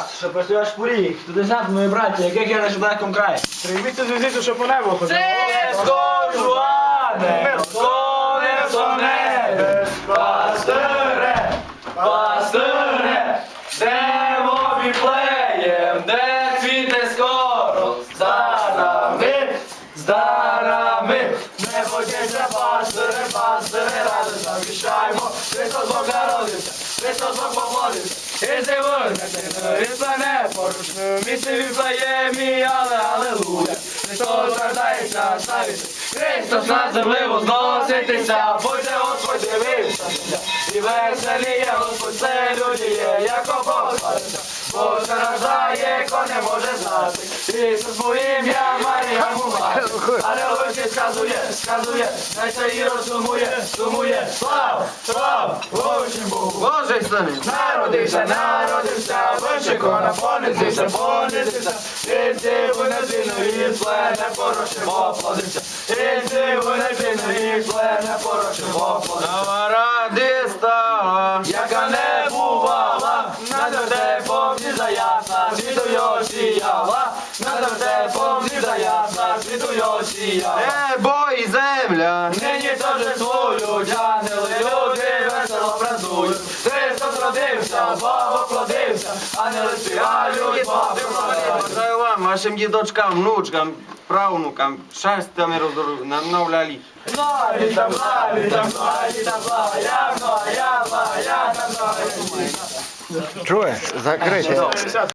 час, що працюєш поріг, туди знати, мої браті, яких я на далекому краї. Прийміться з візиту, що по небу ходив. скажу, Ане, соне, соне, пастире, пастире, де віплеєм, де цвіте скоро, з дарами, з дарами, не ходіться, пастире, пастире, радо завіщаємо, Христос Бог народився, Христос Бог помолився, і зивуйте, і плане поруч, місце віплеємі, але алелуя, Христос вертається, славиться, Христос на землі возноситися, Будьте Господь дивився, і веселіє Господь це людіє, як обозвається, Бо страждає, хто не може знати, Ісус бо ім'я Марія му але ось сказує, сказує, най це і розумує, сумує, слава, слава, Божим Богу. Божий сини! Народився, народився, і диву не зіну, і плене порошимо плодився, і диву не зіну, і плене порошимо плодився. Радиста! Яка не бувала, над вертепом ні заясна, світу його сіяла, над вертепом ні заясна, світу його сіяла. Небо і земля! Нині теж свою ангели, люди весело празднують. Христос баба плодився, а не співають, Бог прославляють. Бажаю вам, вашим дідочкам, внучкам, правнукам, щастя ми роздору- нам навляли. Благі там, благі там, благі там, я благая, я там, благая. Чуєш? Закрити.